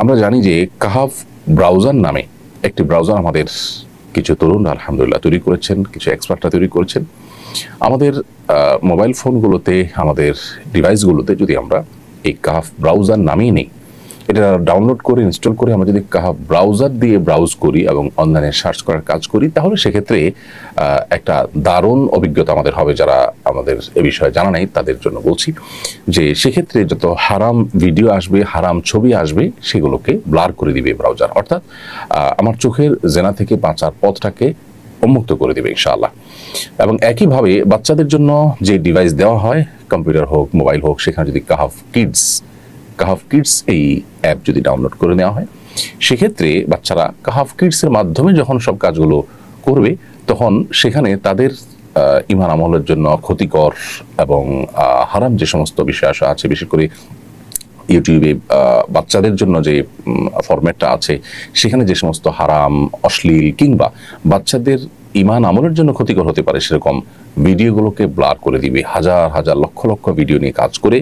আমরা জানি যে কাহাফ ব্রাউজার নামে একটি ব্রাউজার আমাদের কিছু তরুণ, আলহামদুলিল্লাহ, তৈরি করেছেন, কিছু এক্সপার্টরা তৈরি করেছেন। আমাদের মোবাইল ফোনগুলোতে আমাদের ডিভাইসগুলোতে যদি আমরা এই কাহাফ ব্রাউজার নামেই নিই এটা ডাউনলোড করে ইনস্টল করে আমরা যদি ব্রাউজার দিয়ে ব্রাউজ করি এবং অনলাইনে সার্চ করার কাজ করি, তাহলে সেক্ষেত্রে একটা দারুণ অভিজ্ঞতা আমাদের হবে যারা আমাদের এ বিষয়ে জানা নেই, তাদের জন্য বলছি যে সেক্ষেত্রে যত হারাম ভিডিও আসবে, হারাম ছবি আসবে, সেগুলোকে ব্লার করে দিবে ব্রাউজার অর্থাৎ আমার চোখের জেনা থেকে বাঁচার পথটাকে উন্মুক্ত করে দেবে ইনশাআল্লাহ। এবং একইভাবে বাচ্চাদের জন্য যে ডিভাইস দেওয়া হয় কম্পিউটার হোক মোবাইল হোক, সেখানে যদি কাহাফ কিডস কাহাফ কিডস এই অ্যাপ যদি ডাউনলোড করে নেওয়া হয়, সেক্ষেত্রে বাচ্চারা কাহাফ কিডসের মাধ্যমে যখন সব কাজগুলো করবে, তখন সেখানে তাদের ইমান আমলের জন্য ক্ষতিকর এবং হারাম যে সমস্ত বিষয় আসা আছে, বিশেষ করে ইউটিউবে বাচ্চাদের জন্য যে ফরম্যাটটা আছে, সেখানে যে সমস্ত হারাম, অশ্লীল কিংবা বাচ্চাদের ইমান আমলের জন্য ক্ষতিকর হতে পারে, সেরকম ভিডিওগুলোকে ব্লার করে দিবে, হাজার হাজার লক্ষ লক্ষ ভিডিও নিয়ে কাজ করে